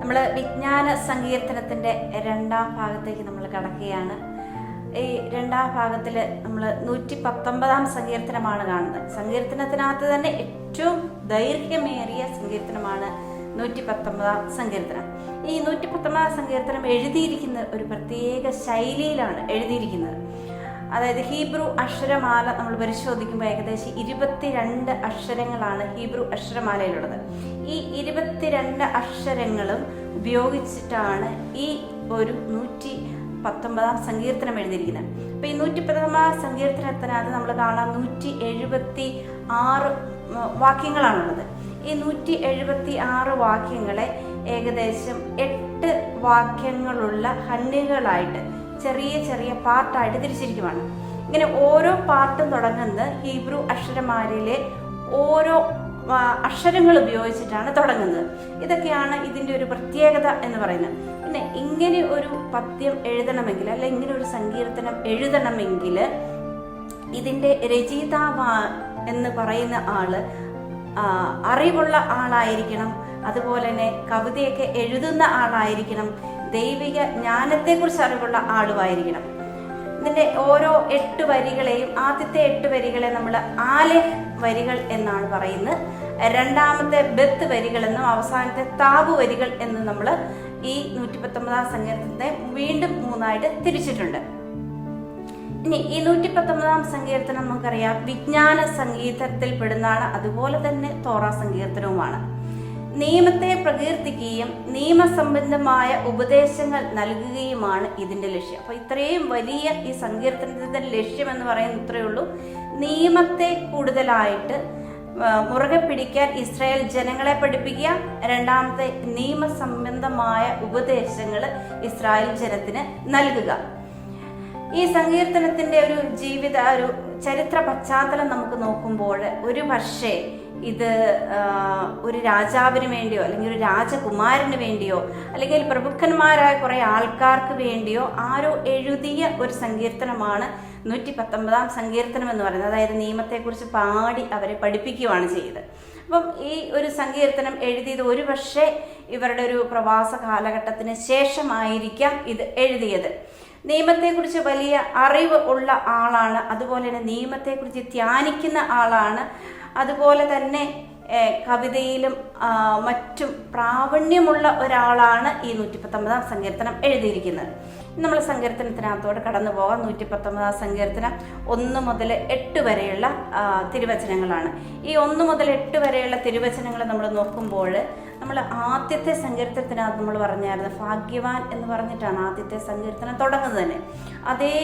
നമ്മൾ വിജ്ഞാന സങ്കീർത്തനത്തിന്റെ രണ്ടാം ഭാഗത്തേക്ക് നമ്മൾ കടക്കുകയാണ്. ഈ രണ്ടാം ഭാഗത്തിൽ നമ്മൾ നൂറ്റി പത്തൊമ്പതാം സങ്കീർത്തനമാണ് കാണുന്നത്. സങ്കീർത്തനത്തിനകത്ത് തന്നെ ഏറ്റവും ദൈർഘ്യമേറിയ സങ്കീർത്തനമാണ് നൂറ്റി പത്തൊമ്പതാം സങ്കീർത്തനം. ഈ നൂറ്റി പത്തൊമ്പതാം സങ്കീർത്തനം എഴുതിയിരിക്കുന്ന ഒരു പ്രത്യേക ശൈലിയിലാണ് എഴുതിയിരിക്കുന്നത്. അതായത് ഹീബ്രു അക്ഷരമാല നമ്മൾ പരിശോധിക്കുമ്പോൾ ഏകദേശം ഇരുപത്തിരണ്ട് അക്ഷരങ്ങളാണ് ഹീബ്രു അക്ഷരമാലയിലുള്ളത്. ഈ ഇരുപത്തിരണ്ട് അക്ഷരങ്ങളും ഉപയോഗിച്ചിട്ടാണ് ഈ ഒരു നൂറ്റി പത്തൊമ്പതാം സങ്കീർത്തനം എഴുതിയിരിക്കുന്നത്. അപ്പോൾ ഈ നൂറ്റി പത്തൊമ്പതാം സങ്കീർത്തനത്തിനകത്ത് നമ്മൾ കാണാം നൂറ്റി എഴുപത്തി ആറ് വാക്യങ്ങളാണുള്ളത്. ഈ നൂറ്റി എഴുപത്തി ആറ് വാക്യങ്ങളെ ഏകദേശം എട്ട് വാക്യങ്ങളുള്ള ഹണ്ണികളായിട്ട് ചെറിയ ചെറിയ പാർട്ടായിട്ട് തിരിച്ചിരിക്കുവാണ്. ഇങ്ങനെ ഓരോ പാർട്ടും തുടങ്ങുന്നത് ഹീബ്രു അക്ഷരമാലയിലെ ഓരോ അക്ഷരങ്ങൾ ഉപയോഗിച്ചിട്ടാണ് തുടങ്ങുന്നത്. ഇതൊക്കെയാണ് ഇതിന്റെ ഒരു പ്രത്യേകത എന്ന് പറയുന്നത്. പിന്നെ ഇങ്ങനെ ഒരു പദ്യം എഴുതണമെങ്കിൽ അല്ലെ ഇങ്ങനെ ഒരു സങ്കീർത്തനം എഴുതണമെങ്കിൽ ഇതിന്റെ രചയിതാവ എന്ന് പറയുന്ന ആൾ അറിവുള്ള ആളായിരിക്കണം. അതുപോലെ തന്നെ കവിതയൊക്കെ എഴുതുന്ന ആളായിരിക്കണം. ദൈവിക ജ്ഞാനത്തെക്കുറിച്ച് അറിവുള്ള ആളുമായിരിക്കണം ഇതിന്റെ ഓരോ എട്ട് വരികളെയും ആദ്യത്തെ എട്ട് വരികളെ നമ്മൾ ആലെ വരികൾ എന്നാണ് പറയുന്നത്. രണ്ടാമത്തെ ബത്ത് വരികൾ എന്നും അവസാനത്തെ താപു വരികൾ എന്നും നമ്മൾ ഈ നൂറ്റി പത്തൊമ്പതാം സങ്കീർത്തനത്തെ വീണ്ടും മൂന്നായിട്ട് തിരിച്ചിട്ടുണ്ട്. ഇനി ഈ നൂറ്റി പത്തൊമ്പതാം സങ്കീർത്തനം നമുക്കറിയാം. വിജ്ഞാന സംഗീതത്തിൽ പെടുന്നതാണ്. അതുപോലെ തന്നെ തോറ സങ്കീർത്തനവുമാണ്. നിയമത്തെ പ്രകീർത്തിക്കുകയും നിയമസംബന്ധമായ ഉപദേശങ്ങൾ നൽകുകയുമാണ് ഇതിന്റെ ലക്ഷ്യം. അപ്പൊ ഇത്രയും വലിയ ഈ സങ്കീർത്തനത്തിന്റെ ലക്ഷ്യം എന്ന് പറയുന്നത് ഇത്രയേ ഉള്ളൂ. നിയമത്തെ കൂടുതലായിട്ട് മുറുകെ പിടിക്കാൻ ഇസ്രായേൽ ജനങ്ങളെ പഠിപ്പിക്കുക. രണ്ടാമത്തെ നിയമസംബന്ധമായ ഉപദേശങ്ങൾ ഇസ്രായേൽ ജനത്തിന് നൽകുക. ഈ സങ്കീർത്തനത്തിന്റെ ഒരു ജീവിത ഒരു ചരിത്ര പശ്ചാത്തലം നമുക്ക് നോക്കുമ്പോൾ ഒരു പക്ഷേ ഇത് ഒരു രാജാവിന് വേണ്ടിയോ അല്ലെങ്കിൽ ഒരു രാജകുമാരന് വേണ്ടിയോ അല്ലെങ്കിൽ പ്രഭുക്കന്മാരായ കുറേ ആൾക്കാർക്ക് വേണ്ടിയോ ആരോ എഴുതിയ ഒരു സങ്കീർത്തനമാണ് നൂറ്റി പത്തൊമ്പതാം സങ്കീർത്തനം എന്ന് പറയുന്നത്. അതായത് നിയമത്തെക്കുറിച്ച് പാടി അവരെ പഠിപ്പിക്കുകയാണ് ചെയ്തത്. അപ്പം ഈ ഒരു സങ്കീർത്തനം എഴുതിയത് ഒരു പക്ഷേ ഇവരുടെ ഒരു പ്രവാസ കാലഘട്ടത്തിന് ശേഷമായിരിക്കാം ഇത് എഴുതിയത്. നിയമത്തെക്കുറിച്ച് വലിയ അറിവ് ഉള്ള ആളാണ് അതുപോലെ തന്നെ നിയമത്തെക്കുറിച്ച് ധ്യാനിക്കുന്ന ആളാണ് അതുപോലെ തന്നെ കവിതയിലും മറ്റും പ്രാവണ്യമുള്ള ഒരാളാണ് ഈ നൂറ്റി പത്തൊമ്പതാം സങ്കീർത്തനം എഴുതിയിരിക്കുന്നത്. നമ്മൾ സങ്കീർത്തനത്തിനകത്തോട് കടന്നു പോകാം. നൂറ്റി പത്തൊമ്പതാം സങ്കീർത്തനം ഒന്ന് മുതൽ എട്ട് വരെയുള്ള തിരുവചനങ്ങളാണ്. ഈ ഒന്ന് മുതൽ എട്ട് വരെയുള്ള തിരുവചനങ്ങൾ നമ്മൾ നോക്കുമ്പോൾ നമ്മൾ ആദ്യത്തെ സങ്കീർത്തനത്തിനകത്ത് നമ്മൾ പറഞ്ഞായിരുന്നു ഭാഗ്യവാൻ എന്ന് പറഞ്ഞിട്ടാണ് ആദ്യത്തെ സങ്കീർത്തനം തുടങ്ങുന്നത് തന്നെ. അതേ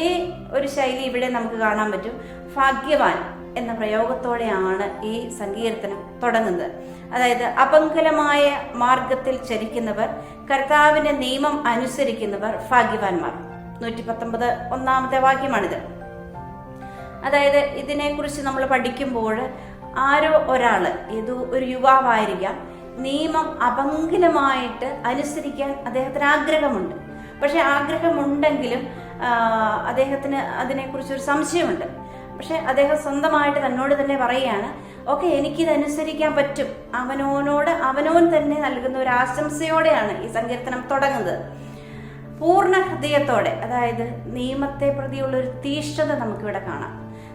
ഒരു ശൈലി ഇവിടെ നമുക്ക് കാണാൻ പറ്റും. ഭാഗ്യവാൻ. എന്ന പ്രയോഗത്തോടെയാണ് ഈ സങ്കീർത്തനം തുടങ്ങുന്നത്. അതായത് അപങ്കലമായ മാർഗത്തിൽ ചരിക്കുന്നവർ കർത്താവിന്റെ നിയമം അനുസരിക്കുന്നവർ ഭാഗ്യവാന്മാർ. നൂറ്റി പത്തൊമ്പത് ഒന്നാമത്തെ വാക്യമാണിത്. അതായത് ഇതിനെക്കുറിച്ച് നമ്മൾ പഠിക്കുമ്പോൾ ആരോ ഒരാൾ ഏതോ ഒരു യുവാവായിരിക്കാം നിയമം അപങ്കലമായിട്ട് അനുസരിക്കാൻ അദ്ദേഹത്തിന് ആഗ്രഹമുണ്ട്. പക്ഷെ ആഗ്രഹമുണ്ടെങ്കിലും അദ്ദേഹത്തിന് അതിനെക്കുറിച്ചൊരു സംശയമുണ്ട്. പക്ഷെ അദ്ദേഹം സ്വന്തമായിട്ട് തന്നോട് തന്നെ പറയുകയാണ് ഓക്കെ എനിക്കിത് അനുസരിക്കാൻ പറ്റും. അവനോനോട് അവനോൻ തന്നെ നൽകുന്ന ഒരു ആശംസയോടെയാണ് ഈ സങ്കീർത്തനം തുടങ്ങുന്നത്. പൂർണ ഹൃദയത്തോടെ അതായത് നിയമത്തെ പ്രതിയുള്ള ഒരു തീഷ്ണത നമുക്കിവിടെ കാണാം.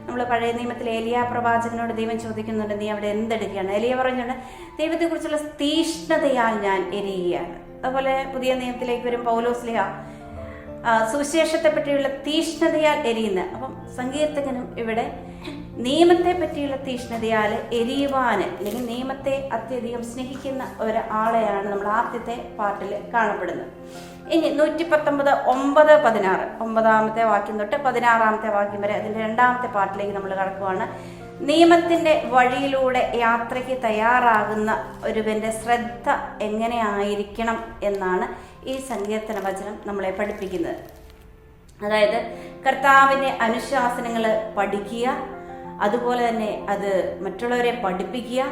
നമ്മൾ പഴയ നിയമത്തിൽ ഏലിയ പ്രവാചകനോട് ദൈവം ചോദിക്കുന്നുണ്ട് നീ അവിടെ എന്തെടുക്കുകയാണ്? ഏലിയ പറഞ്ഞുകൊണ്ട് ദൈവത്തെക്കുറിച്ചുള്ള തീഷ്ണതയാൽ ഞാൻ എരിയുകയാണ്. അതുപോലെ പുതിയ നിയമത്തിലേക്ക് വരും പൗലോസ്ലിഹ സുവിശേഷത്തെ പറ്റിയുള്ള തീഷ്ണതയാൽ എരിയുന്ന അപ്പം സങ്കീർത്തകനും ഇവിടെ നിയമത്തെ പറ്റിയുള്ള തീഷ്ണതയാൽ എരിയുവാന് അല്ലെങ്കിൽ നിയമത്തെ അത്യധികം സ്നേഹിക്കുന്ന ഒരാളെയാണ് നമ്മൾ ആദ്യത്തെ പാട്ടിൽ കാണപ്പെടുന്നത്. ഇനി നൂറ്റി പത്തൊമ്പത് ഒമ്പത് പതിനാറ് ഒമ്പതാമത്തെ വാക്യം തൊട്ട് പതിനാറാമത്തെ വാക്യം വരെ അതിന്റെ രണ്ടാമത്തെ പാട്ടിലേക്ക് നമ്മൾ കടക്കുവാണ്. നിയമത്തിന്റെ വഴിയിലൂടെ യാത്രയ്ക്ക് തയ്യാറാകുന്ന ഒരുവന്റെ ശ്രദ്ധ എങ്ങനെയായിരിക്കണം എന്നാണ് ഈ സങ്കീർത്തന വചനം നമ്മളെ പഠിപ്പിക്കുന്നത്. അതായത് കർത്താവിന്റെ അനുശാസനങ്ങൾ പഠിക്കുക അതുപോലെ തന്നെ അത് മറ്റുള്ളവരെ പഠിപ്പിക്കുക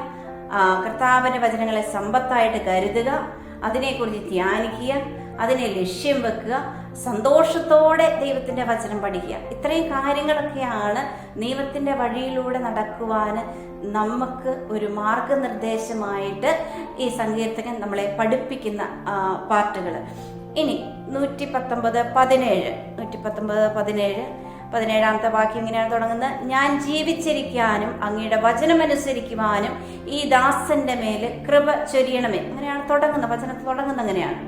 കർത്താവിന്റെ വചനങ്ങളെ സമ്പത്തായിട്ട് കരുതുക അതിനെക്കുറിച്ച് ധ്യാനിക്കുക അതിനെ ലക്ഷ്യം വെക്കുക സന്തോഷത്തോടെ ദൈവത്തിന്റെ വചനം പഠിക്കുക. ഇത്രയും കാര്യങ്ങളൊക്കെയാണ് ദൈവത്തിന്റെ വഴിയിലൂടെ നടക്കുവാൻ നമുക്ക് ഒരു മാർഗനിർദ്ദേശമായിട്ട് ഈ സങ്കീർത്തകൻ നമ്മളെ പഠിപ്പിക്കുന്ന പാർട്ടുകൾ ഇനി നൂറ്റി പത്തൊമ്പത് പതിനേഴ്. നൂറ്റി പത്തൊമ്പത് പതിനേഴ്. പതിനേഴാമത്തെ വാക്യം ഇങ്ങനെയാണ് തുടങ്ങുന്നത്. ഞാൻ ജീവിച്ചിരിക്കാനും അങ്ങയുടെ വചനമനുസരിക്കുവാനും ഈ ദാസന്റെ മേൽ കൃപ ചൊരിയണമേ. അങ്ങനെയാണ് തുടങ്ങുന്നത്. വചനം തുടങ്ങുന്നത് അങ്ങനെയാണ്.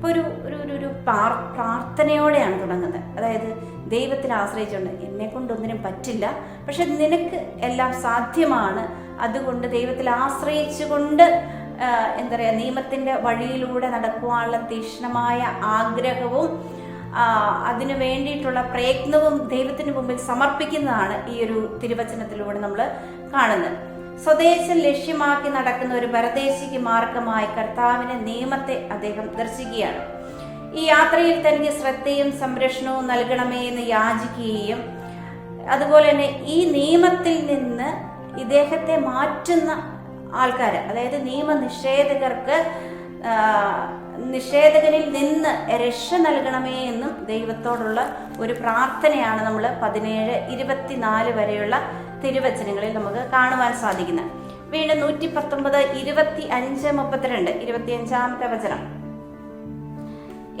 അപ്പൊ ഒരു ഒരു ഒരു ഒരു പ്രാർത്ഥനയോടെയാണ് തുടങ്ങുന്നത്. അതായത് ദൈവത്തിൽ ആശ്രയിച്ചുകൊണ്ട് എന്നെ കൊണ്ടൊന്നിനും പറ്റില്ല. പക്ഷെ നിനക്ക് എല്ലാം സാധ്യമാണ്. അതുകൊണ്ട് ദൈവത്തിൽ ആശ്രയിച്ചുകൊണ്ട് എന്താ പറയുക നിയമത്തിന്റെ വഴിയിലൂടെ നടക്കുവാനുള്ള തീക്ഷ്ണമായ ആഗ്രഹവും അതിനു വേണ്ടിയിട്ടുള്ള പ്രയത്നവും ദൈവത്തിന് മുമ്പിൽ സമർപ്പിക്കുന്നതാണ് ഈ ഒരു തിരുവചനത്തിലൂടെ നമ്മൾ കാണുന്നത്. സ്വദേശം ലക്ഷ്യമാക്കി നടക്കുന്ന ഒരു പരദേശിക മാർഗമായി കർത്താവിന്റെ നിയമത്തെ അദ്ദേഹം ദർശിക്കുകയാണ്. ഈ യാത്രയിൽ തനിക്ക് ശ്രദ്ധയും സംരക്ഷണവും നൽകണമേ എന്ന് യാചിക്കുകയും അതുപോലെ തന്നെ ഈ നിയമത്തിൽ നിന്ന് ഇദ്ദേഹത്തെ മാറ്റുന്ന ആൾക്കാർ അതായത് നിയമ നിയമനിഷേധകർക്ക് നിഷേധകനിൽ നിന്ന് രക്ഷ നൽകണമേ എന്നും ദൈവത്തോടുള്ള ഒരു പ്രാർത്ഥനയാണ് നമ്മൾ പതിനേഴ് ഇരുപത്തിനാല് വരെയുള്ള തിരുവചനങ്ങളിൽ നമുക്ക് കാണുവാൻ സാധിക്കുന്നത്. വീണ്ടും നൂറ്റി പത്തൊമ്പത് ഇരുപത്തി അഞ്ച് മുപ്പത്തിരണ്ട് ഇരുപത്തി അഞ്ചാമത്തെ വചനം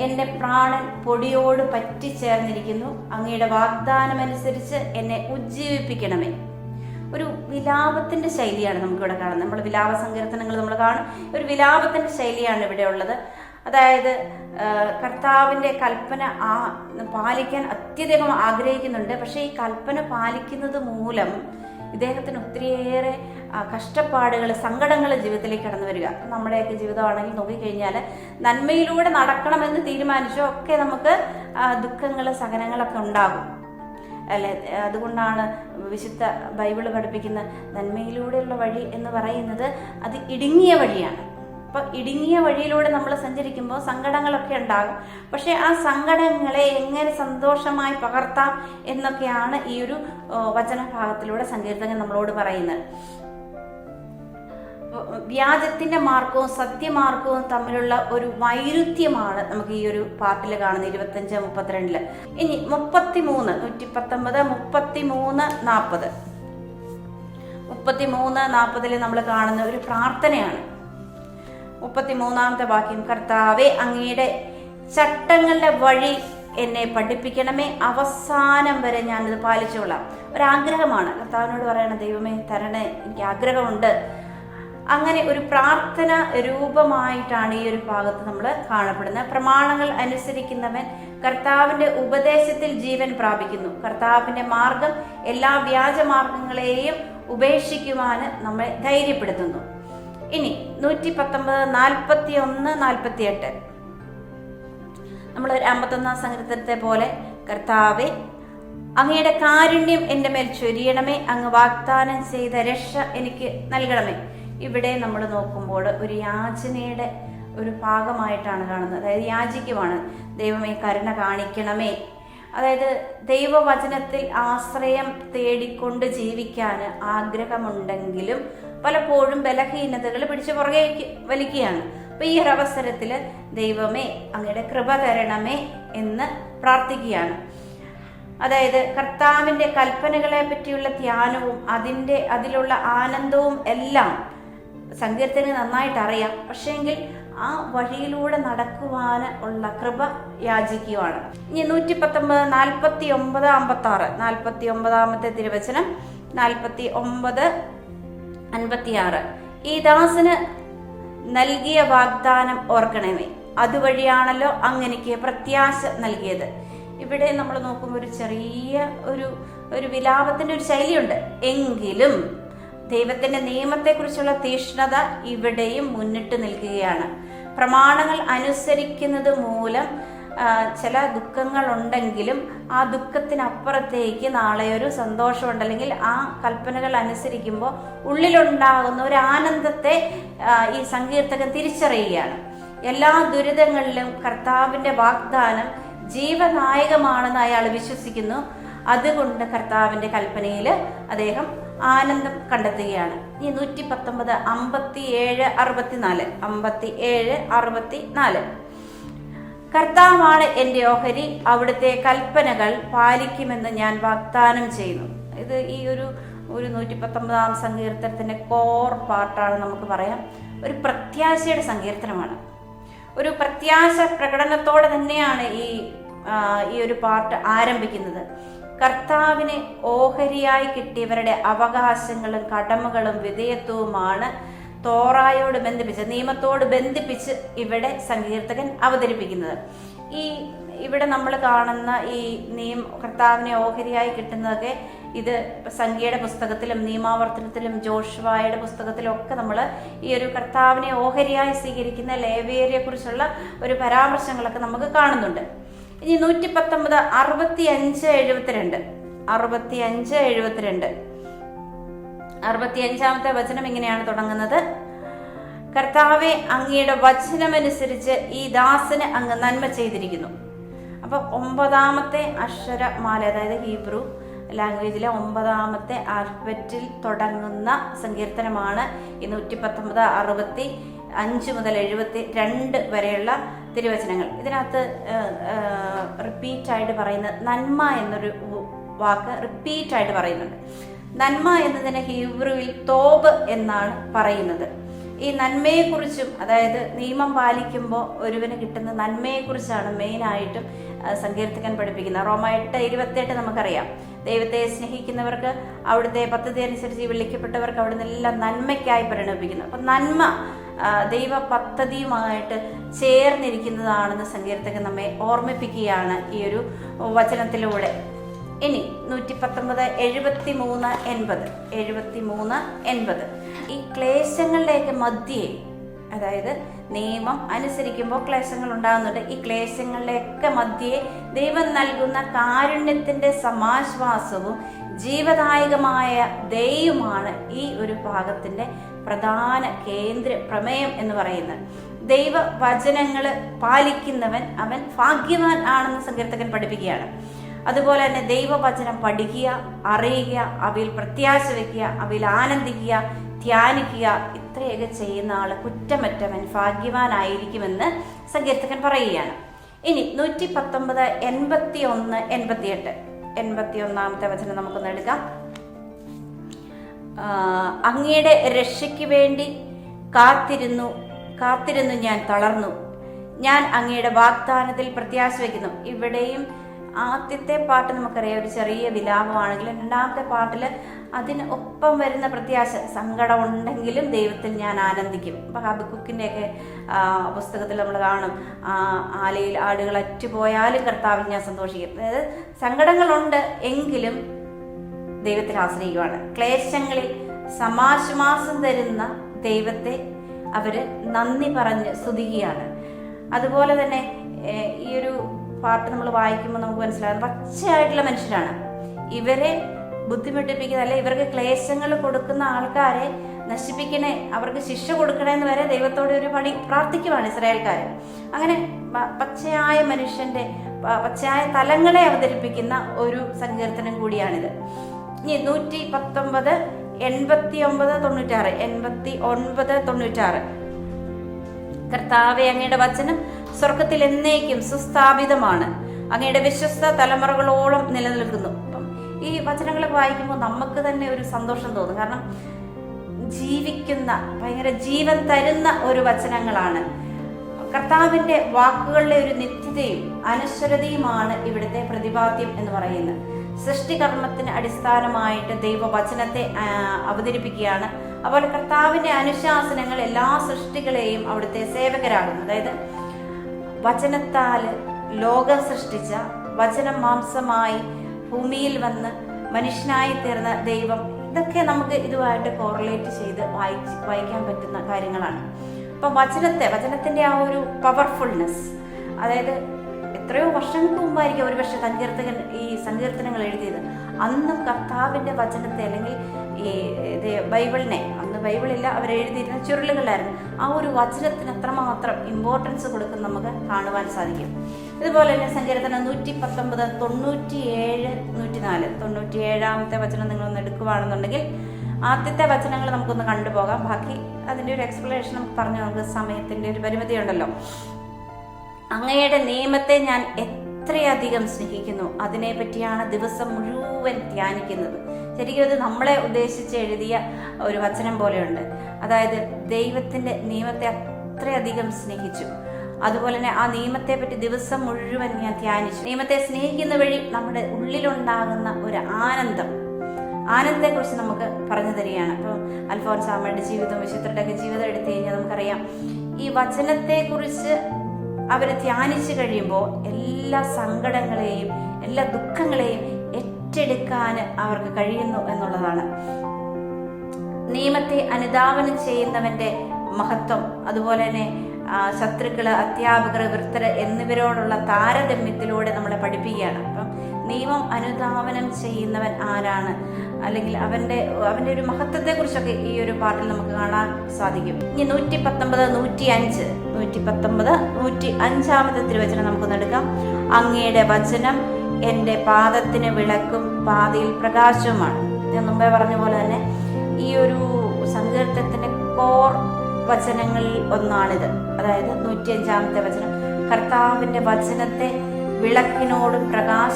എന്റെ പ്രാണൻ പൊടിയോട് പറ്റിച്ചേർന്നിരിക്കുന്നു. അങ്ങയുടെ വാഗ്ദാനമനുസരിച്ച് എന്നെ ഉജ്ജീവിപ്പിക്കണമേ. ഒരു വിലാപത്തിന്റെ ശൈലിയാണ് നമുക്കിവിടെ കാണുന്നത്. നമ്മൾ വിലാപ സങ്കീർത്തനങ്ങൾ നമ്മൾ കാണും. ഒരു വിലാപത്തിന്റെ ശൈലിയാണ് ഇവിടെ ഉള്ളത്. അതായത് കർത്താവിന്റെ കൽപ്പന ആ പാലിക്കാൻ അത്യധികം ആഗ്രഹിക്കുന്നുണ്ട്. പക്ഷേ ഈ കൽപ്പന പാലിക്കുന്നത് മൂലം ഇദ്ദേഹത്തിന് ഒത്തിരിയേറെ കഷ്ടപ്പാടുകൾ സങ്കടങ്ങൾ ജീവിതത്തിലേക്ക് കടന്നു വരിക. നമ്മുടെയൊക്കെ ജീവിതമാണെങ്കിൽ നോക്കിക്കഴിഞ്ഞാൽ നന്മയിലൂടെ നടക്കണമെന്ന് തീരുമാനിച്ചോ ഒക്കെ നമുക്ക് ദുഃഖങ്ങൾ സഹനങ്ങളൊക്കെ ഉണ്ടാകും. അല്ലെ? അതുകൊണ്ടാണ് വിശുദ്ധ ബൈബിൾ പഠിപ്പിക്കുന്ന നന്മയിലൂടെയുള്ള വഴി എന്ന് പറയുന്നത് അത് ഇടുങ്ങിയ വഴിയാണ്. അപ്പൊ ഇടുങ്ങിയ വഴിയിലൂടെ നമ്മൾ സഞ്ചരിക്കുമ്പോൾ സങ്കടങ്ങളൊക്കെ ഉണ്ടാകും. പക്ഷെ ആ സങ്കടങ്ങളെ എങ്ങനെ സന്തോഷമായി പകർത്താം എന്നൊക്കെയാണ് ഈ ഒരു വചനഭാഗത്തിലൂടെ സങ്കീർത്തകൻ നമ്മളോട് പറയുന്നത്. വ്യാജത്തിന്റെ മാർഗവും സത്യമാർഗവും തമ്മിലുള്ള ഒരു വൈരുദ്ധ്യമാണ് നമുക്ക് ഈ ഒരു പാർട്ടിൽ കാണുന്നത് ഇരുപത്തഞ്ച് മുപ്പത്തിരണ്ടിൽ. ഇനി മുപ്പത്തി മൂന്ന് നൂറ്റി പത്തൊമ്പത് മുപ്പത്തി മൂന്ന് നാൽപ്പത് മുപ്പത്തി മൂന്ന് നാൽപ്പതിൽ നമ്മൾ കാണുന്ന ഒരു പ്രാർത്ഥനയാണ്. മുപ്പത്തി മൂന്നാമത്തെ വാക്യം കർത്താവെ അങ്ങയുടെ ചട്ടങ്ങളുടെ വഴി എന്നെ പഠിപ്പിക്കണമേ. അവസാനം വരെ ഞാനിത് പാലിച്ചോളാം. ഒരാഗ്രഹമാണ്. കർത്താവിനോട് പറയണ ദൈവമേ തരണേ എനിക്ക് ആഗ്രഹമുണ്ട്. അങ്ങനെ ഒരു പ്രാർത്ഥന രൂപമായിട്ടാണ് ഈ ഒരു ഭാഗത്ത് നമ്മൾ കാണപ്പെടുന്നത്. പ്രമാണങ്ങൾ അനുസരിക്കുന്നവൻ കർത്താവിന്റെ ഉപദേശത്തിൽ ജീവൻ പ്രാപിക്കുന്നു. കർത്താവിന്റെ മാർഗം എല്ലാ വ്യാജ മാർഗങ്ങളെയും ഉപേക്ഷിക്കുവാൻ നമ്മെ ധൈര്യപ്പെടുത്തുന്നു. ഇനി നൂറ്റി പത്തൊമ്പത് നാൽപ്പത്തി ഒന്ന് നാൽപ്പത്തി എട്ട് നമ്മൾ അമ്പത്തൊന്നാം സങ്കീർത്തനത്തെ പോലെ കർത്താവെ അങ്ങയുടെ കാരുണ്യം എന്റെ മേൽ ചൊരിയണമേ അങ്ങ് വാഗ്ദാനം ചെയ്ത രക്ഷ എനിക്ക് നൽകണമേ. ഇവിടെ നമ്മൾ നോക്കുമ്പോൾ ഒരു യാചനയുടെ ഒരു ഭാഗമായിട്ടാണ് കാണുന്നത്. അതായത് യാചിക്കുവാണ്. ദൈവമേ കരുണ കാണിക്കണമേ. അതായത് ദൈവവചനത്തിൽ ആശ്രയം തേടിക്കൊണ്ട് ജീവിക്കാൻ ആഗ്രഹമുണ്ടെങ്കിലും പലപ്പോഴും ബലഹീനതകൾ പിടിച്ചു പുറകെ വലിക്കുകയാണ്. അപ്പൊ ഈ ഒരു അവസരത്തിൽ ദൈവമേ അങ്ങയുടെ കൃപ തരണമേ എന്ന് പ്രാർത്ഥിക്കുകയാണ്. അതായത് കർത്താവിന്റെ കൽപ്പനകളെ പറ്റിയുള്ള ധ്യാനവും അതിന്റെ അതിലുള്ള ആനന്ദവും എല്ലാം സങ്കീർത്തന് നന്നായിട്ട് അറിയാം. പക്ഷേങ്കിൽ ആ വഴിയിലൂടെ നടക്കുവാൻ ഉള്ള കൃപ യാചിക്കുവാണ്. ഇനി നൂറ്റി പത്തൊമ്പത് നാൽപ്പത്തി ഒമ്പത് അമ്പത്തി ആറ് നാൽപ്പത്തി ഒമ്പതാമത്തെ തിരുവചനം. നാൽപ്പത്തി ഒമ്പത് അൻപത്തിയാറ്. ഈ ദാസന് നൽകിയ വാഗ്ദാനം ഓർക്കണമേ. അതുവഴിയാണല്ലോ അങ്ങനെക്ക് പ്രത്യാശ നൽകിയത്. ഇവിടെ നമ്മൾ നോക്കുമ്പോൾ ഒരു ചെറിയ ഒരു ഒരു വിലാപത്തിന്റെ ഒരു ശൈലിയുണ്ട്. എങ്കിലും ദൈവത്തിന്റെ നിയമത്തെക്കുറിച്ചുള്ള തീഷ്ണത ഇവിടെയും മുന്നിട്ട് നിൽക്കുകയാണ്. പ്രമാണങ്ങൾ അനുസരിക്കുന്നത് മൂലം ചില ദുഃഖങ്ങളുണ്ടെങ്കിലും ആ ദുഃഖത്തിനപ്പുറത്തേക്ക് നാളെ ഒരു സന്തോഷമുണ്ട്. അല്ലെങ്കിൽ ആ കൽപ്പനകൾ അനുസരിക്കുമ്പോൾ ഉള്ളിലുണ്ടാകുന്ന ഒരു ആനന്ദത്തെ ഈ സങ്കീർത്തകൻ തിരിച്ചറിയുകയാണ്. എല്ലാ ദുരിതങ്ങളിലും കർത്താവിന്റെ വാഗ്ദാനം ജീവനായകമാണെന്ന് അയാൾ വിശ്വസിക്കുന്നു. അതുകൊണ്ട് കർത്താവിന്റെ കൽപ്പനയിൽ അദ്ദേഹം ആനന്ദം കണ്ടെത്തുകയാണ്. ഈ നൂറ്റി പത്തൊമ്പത് അമ്പത്തി ഏഴ് അറുപത്തിനാല്. അമ്പത്തി ഏഴ് അറുപത്തി നാല് കർത്താവാണ് എന്റെ ഓഹരി അവിടുത്തെ കൽപ്പനകൾ പാലിക്കുമെന്ന് ഞാൻ വാഗ്ദാനം ചെയ്യുന്നു. ഇത് ഈ ഒരു ഒരു നൂറ്റി പത്തൊമ്പതാം സങ്കീർത്തനത്തിന്റെ കോർ പാർട്ടാണ് നമുക്ക് പറയാം. ഒരു പ്രത്യാശയുടെ സങ്കീർത്തനമാണ്. ഒരു പ്രത്യാശ പ്രകടനത്തോടെ തന്നെയാണ് ഈ ഈ ഒരു പാർട്ട് ആരംഭിക്കുന്നത്. കർത്താവിന് ഓഹരിയായി കിട്ടിയവരുടെ അവകാശങ്ങളും കടമകളും വിധേയത്വവുമാണ് തോറായോട് ബന്ധിപ്പിച്ച് നിയമത്തോട് ബന്ധിപ്പിച്ച് ഇവിടെ സങ്കീർത്തകൻ അവതരിപ്പിക്കുന്നത്. ഈ ഇവിടെ നമ്മൾ കാണുന്ന ഈ നിയമ കർത്താവിനെ ഓഹരിയായി കിട്ടുന്നതൊക്കെ ഇത് സംഖ്യയുടെ പുസ്തകത്തിലും നിയമാവർത്തനത്തിലും ജോഷുവായുടെ പുസ്തകത്തിലും ഒക്കെ നമ്മൾ ഈ ഒരു കർത്താവിനെ ഓഹരിയായി സ്വീകരിക്കുന്ന ലേവേരിയെ കുറിച്ചുള്ള ഒരു പരാമർശങ്ങളൊക്കെ നമുക്ക് കാണുന്നുണ്ട്. ഇനി നൂറ്റി പത്തൊമ്പത് അറുപത്തി അഞ്ച് എഴുപത്തിരണ്ട്. അറുപത്തി അഞ്ച് എഴുപത്തിരണ്ട്. അറുപത്തി അഞ്ചാമത്തെ വചനം ഇങ്ങനെയാണ് തുടങ്ങുന്നത്. കർത്താവെ അങ്ങയുടെ വചനമനുസരിച്ച് ഈ ദാസന് അങ്ങ് നന്മ ചെയ്തിരിക്കുന്നു. അപ്പൊ ഒമ്പതാമത്തെ അക്ഷരമാല അതായത് ഹീബ്രു ലാംഗ്വേജിലെ ഒമ്പതാമത്തെ ആൽഫബറ്റിൽ തുടങ്ങുന്ന സങ്കീർത്തനമാണ് ഈ നൂറ്റി പത്തൊമ്പത് അറുപത്തി അഞ്ച് മുതൽ എഴുപത്തി രണ്ട് വരെയുള്ള തിരുവചനങ്ങൾ. ഇതിനകത്ത് റിപ്പീറ്റായിട്ട് പറയുന്ന നന്മ എന്നൊരു വാക്ക് റിപ്പീറ്റായിട്ട് പറയുന്നുണ്ട്. നന്മ എന്നതിന് ഹീബ്രുവിൽ തോബ് എന്നാണ് പറയുന്നത്. ഈ നന്മയെക്കുറിച്ചും അതായത് നിയമം പാലിക്കുമ്പോൾ ഒരുവന് കിട്ടുന്ന നന്മയെക്കുറിച്ചാണ് മെയിനായിട്ടും സങ്കീർത്തിക്കാൻ പഠിപ്പിക്കുന്നത്. റോമ എട്ട് ഇരുപത്തെട്ട് നമുക്കറിയാം. ദൈവത്തെ സ്നേഹിക്കുന്നവർക്ക് അവിടുത്തെ പദ്ധതി അനുസരിച്ച് വിളിക്കപ്പെട്ടവർക്ക് അവിടുന്ന് എല്ലാം നന്മയ്ക്കായി പരിണമിപ്പിക്കുന്നു. അപ്പം നന്മ ദൈവ പദ്ധതിയുമായിട്ട് ചേർന്നിരിക്കുന്നതാണെന്ന് സങ്കീർത്തകൻ നമ്മെ ഓർമ്മിപ്പിക്കുകയാണ് ഈ ഒരു വചനത്തിലൂടെ. ഇനി നൂറ്റി പത്തൊമ്പത് എഴുപത്തി മൂന്ന് എൺപത്. എഴുപത്തി മൂന്ന് എൺപത്. ഈ ക്ലേശങ്ങളുടെയൊക്കെ മധ്യേ അതായത് നിയമം അനുസരിക്കുമ്പോൾ ക്ലേശങ്ങൾ ഉണ്ടാകുന്നുണ്ട്. ഈ ക്ലേശങ്ങളുടെയൊക്കെ മധ്യേ ദൈവം നൽകുന്ന കാരുണ്യത്തിന്റെ സമാശ്വാസവും ജീവദായകമായ ദൈവമാണ് ഈ ഒരു ഭാഗത്തിന്റെ പ്രധാന കേന്ദ്ര പ്രമേയം എന്ന് പറയുന്നത്. ദൈവ വചനങ്ങൾ പാലിക്കുന്നവൻ അവൻ ഭാഗ്യവാൻ ആണെന്ന് സങ്കീർത്തകൻ പഠിപ്പിക്കുകയാണ്. അതുപോലെ തന്നെ ദൈവവചനം പഠിക്കുക അറിയുക അവയിൽ പ്രത്യാശ വയ്ക്കുക അവയിൽ ആനന്ദിക്കുക ധ്യാനിക്കുക ഇത്രയൊക്കെ ചെയ്യുന്ന ആൾ കുറ്റമറ്റവൻ ഭാഗ്യവാനായിരിക്കുമെന്ന് സങ്കീർത്തകൻ പറയുകയാണ്. ഇനി നൂറ്റി പത്തൊമ്പത് എൺപത്തി ഒന്ന് എൺപത്തിയെട്ട്. എൺപത്തി ഒന്നാമത്തെ വചനം നമുക്കൊന്ന് എടുക്കാം. അങ്ങയുടെ രക്ഷയ്ക്ക് വേണ്ടി കാത്തിരുന്നു കാത്തിരുന്നു ഞാൻ തളർന്നു. ഞാൻ അങ്ങയുടെ വാഗ്ദാനത്തിൽ പ്രത്യാശ വയ്ക്കുന്നു ഇവിടെയും ആദ്യത്തെ പാട്ട് നമുക്കറിയാം ഒരു ചെറിയ വിലാപമാണെങ്കിലും രണ്ടാമത്തെ പാട്ടിൽ അതിന് ഒപ്പം വരുന്ന പ്രത്യാശ സങ്കടം ഉണ്ടെങ്കിലും ദൈവത്തിൽ ഞാൻ ആനന്ദിക്കും. ഇപ്പം ഹബിക്കുക്കിന്റെയൊക്കെ പുസ്തകത്തിൽ നമ്മൾ കാണും. ആ, ആലയിൽ ആടുകൾ അറ്റുപോയാലും കർത്താവിൽ ഞാൻ സന്തോഷിക്കും. അതായത് സങ്കടങ്ങളുണ്ട് എങ്കിലും ദൈവത്തിൽ ആശ്രയിക്കുവാണ്. ക്ലേശങ്ങളിൽ സമാശ്വാസം തരുന്ന ദൈവത്തെ അവർ നന്ദി പറഞ്ഞ് സ്തുതിക്കുകയാണ്. അതുപോലെ തന്നെ ഈ ഒരു പാട്ട് നമ്മൾ വായിക്കുമ്പോൾ നമുക്ക് മനസ്സിലാകുന്നത് പച്ചയായിട്ടുള്ള മനുഷ്യരാണ്. ഇവരെ ബുദ്ധിമുട്ടിപ്പിക്കുന്ന അല്ലെ ഇവർക്ക് ക്ലേശങ്ങൾ കൊടുക്കുന്ന ആൾക്കാരെ നശിപ്പിക്കണേ അവർക്ക് ശിക്ഷ കൊടുക്കണേ എന്ന് വരെ ദൈവത്തോട് ഒരു പണി പ്രാർത്ഥിക്കുവാണ് ഇസ്രായേൽക്കാർ അങ്ങനെ പച്ചയായ മനുഷ്യന്റെ പച്ചയായ തലങ്ങളെ അവതരിപ്പിക്കുന്ന ഒരു സങ്കീർത്തനം കൂടിയാണിത്. ഇനി നൂറ്റി പത്തൊമ്പത് എൺപത്തി ഒമ്പത് തൊണ്ണൂറ്റാറ് എൺപത്തി ഒൻപത് തൊണ്ണൂറ്റാറ്. കർത്താവെ അങ്ങയുടെ വചനം സ്വർഗത്തിൽ എന്നേക്കും സുസ്ഥാപിതമാണ്. അങ്ങയുടെ വിശ്വസ്ത തലമുറകളോളം നിലനിൽക്കുന്നു. അപ്പം ഈ വചനങ്ങളൊക്കെ വായിക്കുമ്പോൾ നമുക്ക് തന്നെ ഒരു സന്തോഷം തോന്നും. കാരണം ജീവിക്കുന്ന ഭയങ്കര ജീവൻ തരുന്ന ഒരു വചനങ്ങളാണ്. കർത്താവിന്റെ വാക്കുകളുടെ ഒരു നിത്യതയും അനശ്വരതയുമാണ് ഇവിടുത്തെ പ്രതിപാദ്യം എന്ന് പറയുന്നത്. സൃഷ്ടികർമ്മത്തിന് അടിസ്ഥാനമായിട്ട് ദൈവവചനത്തെ അവതരിപ്പിക്കുകയാണ്. അതുപോലെ കർത്താവിന്റെ അനുശാസനങ്ങൾ എല്ലാ സൃഷ്ടികളെയും അവിടുത്തെ സേവകരാകുന്നു. അതായത് വചനത്താൽ ലോകം സൃഷ്ടിച്ച വചനം മാംസമായി ഭൂമിയിൽ വന്ന് മനുഷ്യനായി തീർന്ന ദൈവം. ഇതൊക്കെ നമുക്ക് ഇതുമായിട്ട് കോറിലേറ്റ് ചെയ്ത് വായിച്ച് വായിക്കാൻ പറ്റുന്ന കാര്യങ്ങളാണ്. അപ്പം വചനത്തെ വചനത്തിന്റെ ആ ഒരു പവർഫുൾനെസ് അതായത് എത്രയോ വർഷങ്ങൾക്ക് മുമ്പായിരിക്കും ഒരു പക്ഷെ സങ്കീർത്തകൻ ഈ സങ്കീർത്തനങ്ങൾ എഴുതിയത്. അന്നും കർത്താവിന്റെ വചനത്തെ അല്ലെങ്കിൽ ഈ ബൈബിളിനെ ബൈബിളില്ല അവർ എഴുതിയിരുന്ന ചുരുളുകളായിരുന്നു. ആ ഒരു വചനത്തിന് അത്രമാത്രം ഇമ്പോർട്ടൻസ് കൊടുക്കുന്ന നമുക്ക് കാണുവാൻ സാധിക്കും. ഇതുപോലെ തന്നെ സങ്കീർത്തനം നൂറ്റി പത്തൊമ്പത് തൊണ്ണൂറ്റി ഏഴ് നൂറ്റി നാല് തൊണ്ണൂറ്റി ഏഴാമത്തെ വചനം നിങ്ങളൊന്ന് എടുക്കുകയാണെന്നുണ്ടെങ്കിൽ ആദ്യത്തെ വചനങ്ങൾ നമുക്കൊന്ന് കണ്ടുപോകാം. ബാക്കി അതിന്റെ ഒരു എക്സ്പ്ലനേഷൻ പറഞ്ഞു നമുക്ക് സമയത്തിന്റെ ഒരു പരിമിതി ഉണ്ടല്ലോ അങ്ങയുടെ നിയമത്തെ ഞാൻ എത്രയധികം സ്നേഹിക്കുന്നു. അതിനെ പറ്റിയാണ് ദിവസം മുഴുവൻ ധ്യാനിക്കുന്നത്. ശരിക്കും അത് നമ്മളെ ഉദ്ദേശിച്ച് എഴുതിയ ഒരു വചനം പോലെയുണ്ട്. അതായത് ദൈവത്തിന്റെ നിയമത്തെ അത്രയധികം സ്നേഹിച്ചു. അതുപോലെ തന്നെ ആ നിയമത്തെ പറ്റി ദിവസം മുഴുവൻ ഞാൻ ധ്യാനിച്ചു. നിയമത്തെ സ്നേഹിക്കുന്ന വഴി നമ്മുടെ ഉള്ളിലുണ്ടാകുന്ന ഒരു ആനന്ദം. ആനന്ദത്തെക്കുറിച്ച് നമുക്ക് പറഞ്ഞു തരികയാണ്. അപ്പോൾ അൽഫോൻസാമ്മയുടെ ജീവിതം വിശുദ്ധരുടെയൊക്കെ ജീവിതം എടുത്തു കഴിഞ്ഞാൽ നമുക്കറിയാം. ഈ വചനത്തെക്കുറിച്ച് അവർ ധ്യാനിച്ചു കഴിയുമ്പോൾ എല്ലാ സങ്കടങ്ങളെയും എല്ലാ ദുഃഖങ്ങളെയും ഏറ്റെടുക്കാൻ അവർക്ക് കഴിയുന്നു എന്നുള്ളതാണ്. നിയമത്തെ അനുധാവനം ചെയ്യുന്നവന്റെ മഹത്വം അതുപോലെ തന്നെ ശത്രുക്കൾ അധ്യാപകർ വൃത്തർ എന്നിവരോടുള്ള താരതമ്യത്തിലൂടെ നമ്മളെ പഠിപ്പിക്കുകയാണ്. അപ്പം നിയമം അനുധാവനം ചെയ്യുന്നവൻ ആരാണ്? അല്ലെങ്കിൽ അവന്റെ അവന്റെ ഒരു മഹത്വത്തെ കുറിച്ചൊക്കെ ഈ ഒരു പാട്ടിൽ നമുക്ക് കാണാൻ സാധിക്കും. ഇനി നൂറ്റി പത്തൊമ്പത് നൂറ്റി അഞ്ച് നൂറ്റി പത്തൊമ്പത് നൂറ്റി അഞ്ചാമത്തെ തിരുവചനം നമുക്കൊന്ന് എടുക്കാം. അങ്ങയുടെ വചനം എന്റെ പാദത്തിന് വിളക്കും പാതയിൽ പ്രകാശവുമാണ്. ഞാൻ മുമ്പേ പറഞ്ഞ പോലെ തന്നെ ഈ ഒരു സങ്കീർത്തനത്തിന്റെ കോർ വചനങ്ങളിൽ ഒന്നാണിത്. അതായത് നൂറ്റി അഞ്ചാമത്തെ വചനം. കർത്താവിന്റെ വചനത്തെ വിളക്കിനോടും പ്രകാശ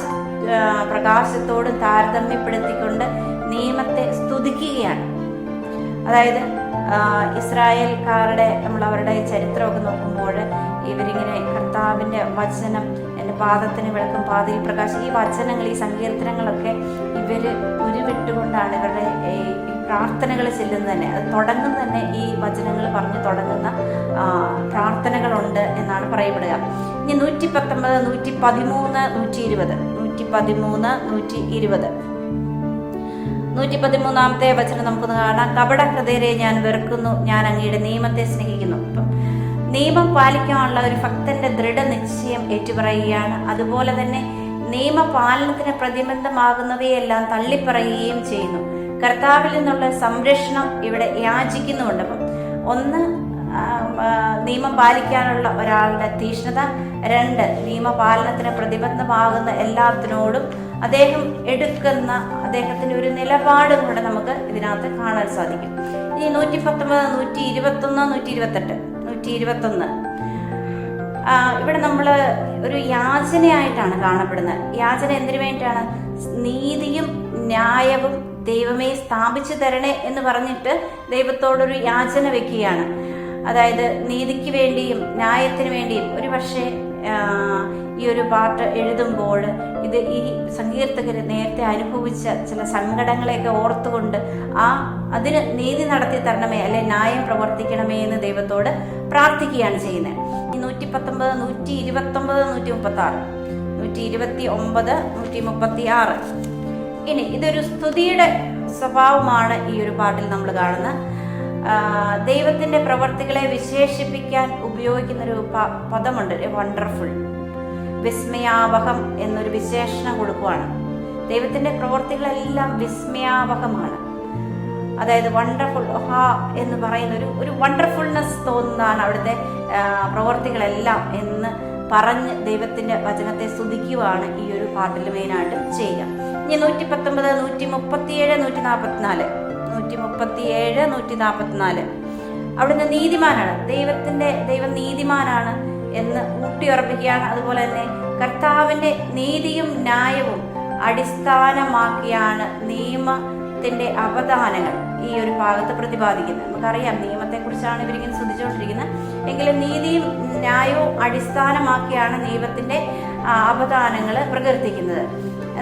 പ്രകാശത്തോടും താരതമ്യപ്പെടുത്തിക്കൊണ്ട് നിയമത്തെ സ്തുതിക്കുകയാണ്. അതായത് ഇസ്രായേൽക്കാരുടെ നമ്മൾ അവരുടെ ചരിത്രമൊക്കെ നോക്കുമ്പോൾ ഇവരിങ്ങനെ കർത്താവിന്റെ വചനം എന്റെ പാദത്തിന് വിളക്കും പാതയിൽ പ്രകാശം ഈ വചനങ്ങൾ ഈ സങ്കീർത്തനങ്ങളൊക്കെ ഇവർ ഉരുവിട്ടുകൊണ്ടാണ് ഇവരുടെ ഈ പ്രാർത്ഥനകൾ ചെല്ലുന്നത് തന്നെ. അത് തുടങ്ങുന്ന തന്നെ ഈ വചനങ്ങൾ പറഞ്ഞ് തുടങ്ങുന്ന പ്രാർത്ഥനകളുണ്ട് എന്നാണ് പറയപ്പെടുക. ഇനി നൂറ്റി പത്തൊമ്പത് നൂറ്റി പതിമൂന്ന് നൂറ്റി ഇരുപത് നൂറ്റി പതിമൂന്ന് നൂറ്റി ഇരുപത് നൂറ്റി പതിമൂന്നാമത്തെ വചനം നമുക്കൊന്ന് കാണാം. കപട ഹൃദയരെ ഞാൻ വെറുക്കുന്നു ഞാൻ അങ്ങയുടെ നിയമത്തെ സ്നേഹിക്കുന്നു. അപ്പം നിയമം പാലിക്കാനുള്ള ഒരു ഭക്തന്റെ ദൃഢനിശ്ചയം ഏറ്റുപറയുകയാണ്. അതുപോലെ തന്നെ നിയമപാലനത്തിന് പ്രതിബന്ധമാകുന്നവയെല്ലാം തള്ളിപ്പറയുകയും ചെയ്യുന്നു. കർത്താവിൽ നിന്നുള്ള സംരക്ഷണം ഇവിടെ യാചിക്കുന്നുണ്ട് അപ്പം ഒന്ന് നിയമം പാലിക്കാനുള്ള ഒരാളുടെ തീഷ്ണത. രണ്ട് നിയമപാലനത്തിന് പ്രതിബന്ധമാകുന്ന എല്ലാത്തിനോടും അദ്ദേഹം എടുക്കുന്ന അദ്ദേഹത്തിന്റെ ഒരു നിലപാടും കൂടെ നമുക്ക് ഇതിനകത്ത് കാണാൻ സാധിക്കും. ഇനി നൂറ്റി പത്തൊമ്പത് നൂറ്റി ഇരുപത്തൊന്ന് നൂറ്റി ഇരുപത്തെട്ട് നൂറ്റി ഇരുപത്തൊന്ന് ഇവിടെ നമ്മൾ ഒരു യാചനയായിട്ടാണ് കാണപ്പെടുന്നത്. യാചന എന്തിനു വേണ്ടിയിട്ടാണ്? നീതിയും ന്യായവും ദൈവമേ സ്ഥാപിച്ചു തരണേ എന്ന് പറഞ്ഞിട്ട് ദൈവത്തോടൊരു യാചന വെക്കുകയാണ്. അതായത് നീതിക്ക് വേണ്ടിയും ന്യായത്തിന് വേണ്ടിയും ഒരു പക്ഷേ ഈ ഒരു പാട്ട് എഴുതുമ്പോൾ ഇത് ഈ സങ്കീർത്തകർ നേരത്തെ അനുഭവിച്ച ചില സങ്കടങ്ങളെയൊക്കെ ഓർത്തുകൊണ്ട് ആ അതിന് നീതി നടത്തി തരണമേ അല്ലെ ന്യായം പ്രവർത്തിക്കണമേ എന്ന് ദൈവത്തോട് പ്രാർത്ഥിക്കുകയാണ് ചെയ്യുന്നത്. ഈ നൂറ്റി പത്തൊമ്പത് നൂറ്റി ഇരുപത്തി ഒമ്പത് നൂറ്റി മുപ്പത്തി ആറ് നൂറ്റി ഇരുപത്തി ഒമ്പത് നൂറ്റി മുപ്പത്തി ആറ് ഇനി ഇതൊരു സ്തുതിയുടെ സ്വഭാവമാണ് ഈ ഒരു പാട്ടിൽ നമ്മൾ കാണുന്നത് ദൈവത്തിന്റെ പ്രവർത്തികളെ വിശേഷിപ്പിക്കാൻ ഉപയോഗിക്കുന്ന ഒരു പദമുണ്ട് വണ്ടർഫുൾ വിസ്മയാവഹം എന്നൊരു വിശേഷണം കൊടുക്കുവാണ്. ദൈവത്തിന്റെ പ്രവർത്തികളെല്ലാം വിസ്മയാവഹമാണ്. അതായത് വണ്ടർഫുൾ ഹാ എന്ന് പറയുന്ന ഒരു ഒരു വണ്ടർഫുൾനെസ് തോന്നുന്നതാണ് അവിടുത്തെ പ്രവർത്തികളെല്ലാം എന്ന് പറഞ്ഞ് ദൈവത്തിന്റെ വചനത്തെ സ്തുതിക്കുവാണ് ഈ ഒരു പാട്ടിൽ മെയിനായിട്ട് ചെയ്യുക. ഇനി നൂറ്റി പത്തൊമ്പത് നൂറ്റി മുപ്പത്തിയേഴ് നൂറ്റി നാൽപ്പത്തിനാല് നൂറ്റി മുപ്പത്തിയേഴ് നൂറ്റി നാൽപ്പത്തിനാല് അവിടുന്ന് നീതിമാനാണ്. ദൈവത്തിന്റെ ദൈവം നീതിമാനാണ്. എന്ന് ഊട്ടിയുറപ്പിക്കുകയാണ്. അതുപോലെ തന്നെ കർത്താവിന്റെ നീതിയും ന്യായവും അടിസ്ഥാനമാക്കിയാണ് നിയമത്തിന്റെ അവധാനങ്ങൾ ഈ ഒരു ഭാഗത്ത് പ്രതിപാദിക്കുന്നത്. നമുക്കറിയാം നിയമത്തെക്കുറിച്ചാണ് ഇവരിങ്ങനെ ശ്രദ്ധിച്ചുകൊണ്ടിരിക്കുന്നത്. എങ്കിലും നീതിയും ന്യായവും അടിസ്ഥാനമാക്കിയാണ് നിയമത്തിന്റെ അവധാനങ്ങൾ പ്രകീർത്തിക്കുന്നത്.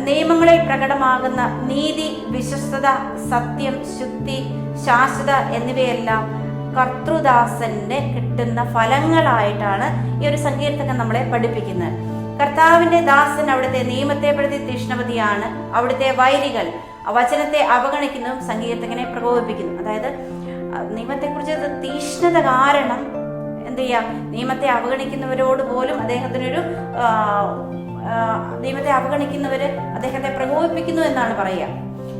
നിയമങ്ങളിൽ പ്രകടമാകുന്ന നീതി വിശ്വസ്തത സത്യം ശുദ്ധി ശാശ്വത എന്നിവയെല്ലാം കർത്തൃദാസന്റെ കിട്ടുന്ന ഫലങ്ങളായിട്ടാണ് ഈ ഒരു സങ്കീർത്തകൻ നമ്മളെ പഠിപ്പിക്കുന്നത്. കർത്താവിന്റെ ദാസൻ അവിടുത്തെ നിയമത്തെ പ്രതി തീഷ്ണപതിയാണ്. അവിടുത്തെ വൈരികൾ വചനത്തെ അവഗണിക്കുന്നതും സങ്കീർത്തകനെ പ്രകോപിപ്പിക്കുന്നു. അതായത് നിയമത്തെ നിയമത്തെക്കുറിച്ച് തീഷ്ണത കാരണം എന്ത് ചെയ്യാം? നിയമത്തെ അവഗണിക്കുന്നവരോട് പോലും അദ്ദേഹത്തിനൊരു നിയമത്തെ അവഗണിക്കുന്നവര് അദ്ദേഹത്തെ പ്രകോപിപ്പിക്കുന്നു എന്നാണ് പറയുക.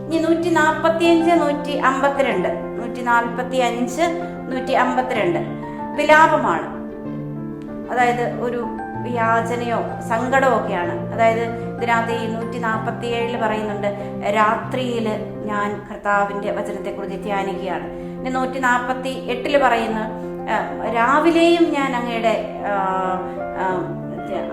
ഇനി നൂറ്റി നാൽപ്പത്തി അഞ്ച് നൂറ്റി അമ്പത്തിരണ്ട് നൂറ്റി നാൽപ്പത്തി അഞ്ച് നൂറ്റി അമ്പത്തിരണ്ട് വിലാപമാണ്. അതായത് ഒരു യാചനയോ സങ്കടമോ ഒക്കെയാണ്. അതായത് ഇതിനകത്ത് ഈ നൂറ്റി നാൽപ്പത്തി ഏഴിൽ പറയുന്നുണ്ട് രാത്രിയിൽ ഞാൻ കർത്താവിന്റെ വചനത്തെക്കുറിച്ച് ധ്യാനിക്കുകയാണ്. പിന്നെ നൂറ്റി നാൽപ്പത്തി എട്ടിൽ പറയുന്ന രാവിലെയും ഞാൻ അങ്ങയുടെ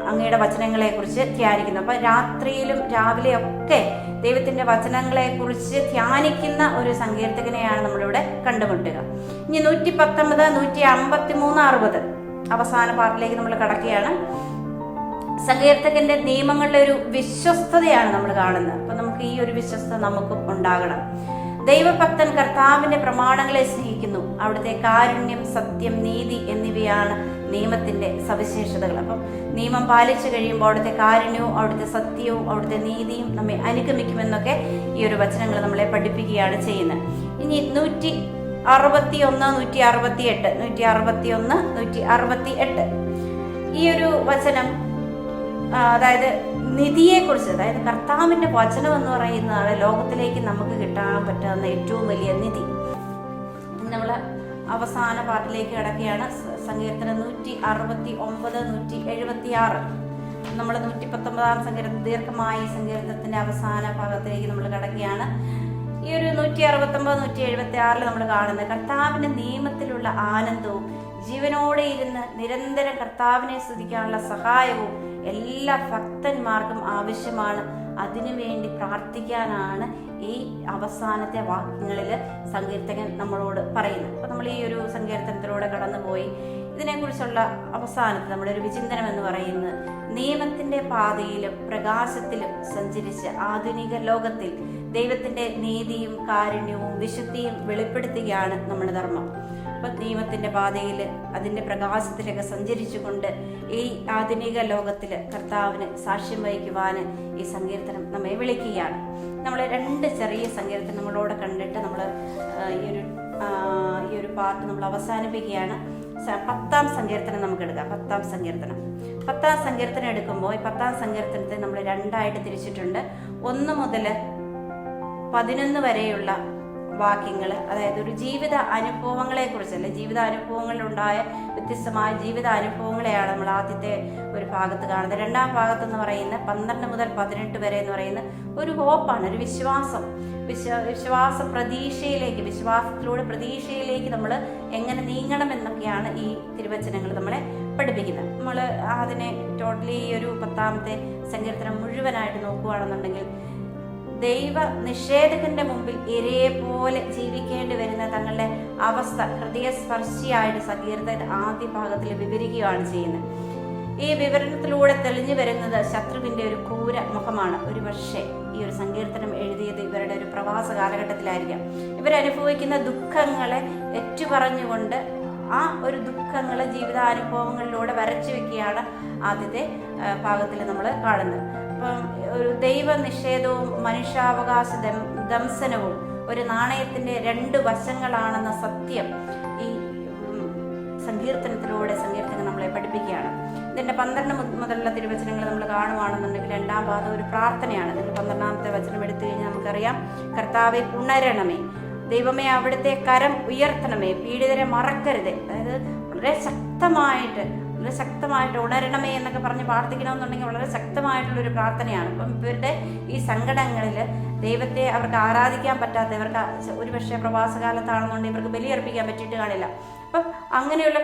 അങ്ങയുടെ വചനങ്ങളെക്കുറിച്ച് ധ്യാനിക്കുന്നു. അപ്പം രാത്രിയിലും രാവിലെയൊക്കെ ദൈവത്തിന്റെ വചനങ്ങളെക്കുറിച്ച് ധ്യാനിക്കുന്ന ഒരു സങ്കീർത്തകനെയാണ് നമ്മളിവിടെ കണ്ടുമുട്ടുക. ഇനി നൂറ്റി പത്തൊമ്പത് നൂറ്റി അമ്പത്തി മൂന്ന് അറുപത്. അവസാന പാർട്ടിലേക്ക് നമ്മൾ കടക്കുകയാണ്. സങ്കീർത്തകന്റെ നിയമങ്ങളുടെ ഒരു വിശ്വസ്തതയാണ് നമ്മൾ കാണുന്നത്. അപ്പൊ നമുക്ക് ഈ ഒരു വിശ്വസ്ത നമുക്കും ഉണ്ടാകണം. ദൈവഭക്തൻ കർത്താവിന്റെ പ്രമാണങ്ങളെ സ്നേഹിക്കുന്നു. അവിടുത്തെ കാരുണ്യം സത്യം നീതി എന്നിവയാണ് നിയമത്തിന്റെ സവിശേഷതകൾ. അപ്പം നിയമം പാലിച്ചു കഴിയുമ്പോൾ അവിടുത്തെ കാരുണ്യവും അവിടുത്തെ സത്യവും അവിടുത്തെ നീതിയും നമ്മെ അനുഗമിക്കുമെന്നൊക്കെ ഈ ഒരു വചനങ്ങൾ നമ്മളെ പഠിപ്പിക്കുകയാണ് ചെയ്യുന്നത്. ഇനി നൂറ്റി അറുപത്തി ഒന്ന് നൂറ്റി അറുപത്തി എട്ട് നൂറ്റി അറുപത്തി ഒന്ന് നൂറ്റി അറുപത്തി എട്ട് ഈ ഒരു വചനം അതായത് നിധിയെക്കുറിച്ച് അതായത് കർത്താവിന്റെ വചനം എന്ന് പറയുന്നതാണ് ലോകത്തിലേക്ക് നമുക്ക് കിട്ടാൻ പറ്റാവുന്ന ഏറ്റവും വലിയ നിധി. നമ്മൾ അവസാന പാട്ടിലേക്ക് കിടക്കുകയാണ്. സങ്കീർത്തനം നൂറ്റി അറുപത്തി ഒമ്പത് നൂറ്റി എഴുപത്തി ആറ് നമ്മൾ നൂറ്റി പത്തൊമ്പതാം സങ്കീർത്തനം ദീർഘമായ സങ്കീർത്തത്തിന്റെ അവസാന ഭാഗത്തിലേക്ക് നമ്മൾ കിടക്കുകയാണ്. ഈ ഒരു നൂറ്റി അറുപത്തൊമ്പത് നൂറ്റി എഴുപത്തി ആറിൽ നമ്മൾ കാണുന്നത് കർത്താവിന്റെ നിയമത്തിലുള്ള ആനന്ദവും ജീവനോടെ ഇരുന്ന് നിരന്തരം കർത്താവിനെ സ്തുതിക്കാനുള്ള സഹായവും എല്ലാ ഭക്തന്മാർക്കും ആവശ്യമാണ്. അതിനുവേണ്ടി പ്രാർത്ഥിക്കാനാണ് ഈ അവസാനത്തെ വാക്യങ്ങളിൽ സങ്കീർത്തകൻ നമ്മളോട് പറയുന്നത്. അപ്പോൾ നമ്മൾ ഈ ഒരു സങ്കീർത്തനത്തിലൂടെ കടന്നുപോയി. ഇതിനെക്കുറിച്ചുള്ള അവസാനത്തെ നമ്മുടെ ഒരു വിചിന്തനം എന്ന് പറയുന്നത് നിയമത്തിന്റെ പാതയിലും പ്രകാശത്തിലും സഞ്ചരിച്ച ആധുനിക ലോകത്തിൽ ദൈവത്തിന്റെ നീതിയും കാരുണ്യവും വിശുദ്ധിയും വെളിപ്പെടുത്തുകയാണ് നമ്മുടെ ധർമ്മം. അപ്പൊ നിയമത്തിന്റെ പാതയിൽ അതിന്റെ പ്രകാശത്തിലൊക്കെ സഞ്ചരിച്ചുകൊണ്ട് ഈ ആധുനിക ലോകത്തിൽ കർത്താവിന് സാക്ഷ്യം വഹിക്കുവാന് ഈ സങ്കീർത്തനം നമ്മെ വിളിക്കുകയാണ്. നമ്മൾ രണ്ട് ചെറിയ സങ്കീർത്തനങ്ങളോടെ കണ്ടിട്ട് നമ്മൾ ഈ ഒരു ഈ ഒരു പാർട്ട് നമ്മൾ അവസാനിപ്പിക്കുകയാണ്. പത്താം സങ്കീർത്തനം നമുക്ക് എടുക്കാം പത്താം സങ്കീർത്തനം. പത്താം സങ്കീർത്തനം എടുക്കുമ്പോൾ ഈ പത്താം സങ്കീർത്തനത്തെ നമ്മൾ രണ്ടായിട്ട് തിരിച്ചിട്ടുണ്ട്. ഒന്ന് മുതൽ പതിനൊന്ന് വരെയുള്ള വാക്യങ്ങൾ അതായത് ഒരു ജീവിത അനുഭവങ്ങളെ കുറിച്ചല്ല? ജീവിത അനുഭവങ്ങളിലുണ്ടായ വ്യത്യസ്തമായ ജീവിത അനുഭവങ്ങളെയാണ് നമ്മൾ ആദ്യത്തെ ഒരു ഭാഗത്ത് കാണുന്നത്. രണ്ടാം ഭാഗത്ത് എന്ന് പറയുന്ന പന്ത്രണ്ട് മുതൽ പതിനെട്ട് വരെ എന്ന് പറയുന്ന ഒരു ഹോപ്പാണ് ഒരു വിശ്വാസം. വിശ്വ വിശ്വാസ പ്രതീക്ഷയിലേക്ക് വിശ്വാസത്തിലൂടെ പ്രതീക്ഷയിലേക്ക് നമ്മൾ എങ്ങനെ നീങ്ങണം എന്നൊക്കെയാണ് ഈ തിരുവചനങ്ങൾ നമ്മളെ പഠിപ്പിക്കുന്നത്. നമ്മൾ അതിനെ ടോട്ടലി ഈ ഒരു പത്താമത്തെ സങ്കീർത്തനം മുഴുവനായിട്ട് നോക്കുകയാണെന്നുണ്ടെങ്കിൽ ദൈവ നിഷേധകന്റെ മുമ്പിൽ ഇരയെ പോലെ ജീവിക്കേണ്ടി വരുന്ന തങ്ങളുടെ അവസ്ഥ ഹൃദയസ്പർശിയായിട്ട് സങ്കീർത്തൻ ആദ്യ ഭാഗത്തിൽ വിവരിക്കുകയാണ് ചെയ്യുന്നത്. ഈ വിവരണത്തിലൂടെ തെളിഞ്ഞു വരുന്നത് ശത്രുവിന്റെ ഒരു ക്രൂര മുഖമാണ്. ഒരു പക്ഷേ ഈ ഒരു സങ്കീർത്തനം എഴുതിയത് ഇവരുടെ ഒരു പ്രവാസ കാലഘട്ടത്തിലായിരിക്കാം. ഇവരനുഭവിക്കുന്ന ദുഃഖങ്ങളെ ഏറ്റുപറഞ്ഞുകൊണ്ട് ആ ഒരു ദുഃഖങ്ങളെ ജീവിതാനുഭവങ്ങളിലൂടെ വരച്ചു വെക്കുകയാണ് ആദ്യത്തെ ഭാഗത്തിൽ നമ്മൾ കാണുന്നത്. അപ്പം ഒരു ദൈവ നിഷേധവും മനുഷ്യാവകാശ ദംസനവും ഒരു നാണയത്തിന്റെ രണ്ട് വശങ്ങളാണെന്ന സത്യം ഈ സങ്കീർത്തനത്തിലൂടെ സങ്കീർത്തനം നമ്മളെ പഠിപ്പിക്കുകയാണ്. ഇതിന്റെ പന്ത്രണ്ട് മുതലുള്ള തിരുവചനങ്ങൾ നമ്മൾ കാണുവാണെന്നുണ്ടെങ്കിൽ രണ്ടാം പാദം ഒരു പ്രാർത്ഥനയാണ്. നിങ്ങൾ പന്ത്രണ്ടാമത്തെ വചനം എടുത്തു കഴിഞ്ഞാൽ നമുക്കറിയാം കർത്താവെ ഉണരണമേ. ദൈവമേ അവിടുത്തെ കരം ഉയർത്തണമേ. പീഡിതരെ മറക്കരുതേ. അതായത് വളരെ ശക്തമായിട്ട് വളരെ ശക്തമായിട്ട് ഉണരണമേ എന്നൊക്കെ പറഞ്ഞ് പ്രാർത്ഥിക്കണമെന്നുണ്ടെങ്കിൽ വളരെ ശക്തമായിട്ടുള്ള ഒരു പ്രാർത്ഥനയാണ്. അപ്പം ഇവരുടെ ഈ സങ്കടങ്ങളിൽ ദൈവത്തെ അവർക്ക് ആരാധിക്കാൻ പറ്റാത്ത ഇവർക്ക് ഒരു പക്ഷേ പ്രവാസകാലത്താണെന്നുണ്ടെങ്കിൽ ഇവർക്ക് ബലിയർപ്പിക്കാൻ പറ്റിയിട്ട് കാണില്ല. അപ്പം അങ്ങനെയുള്ള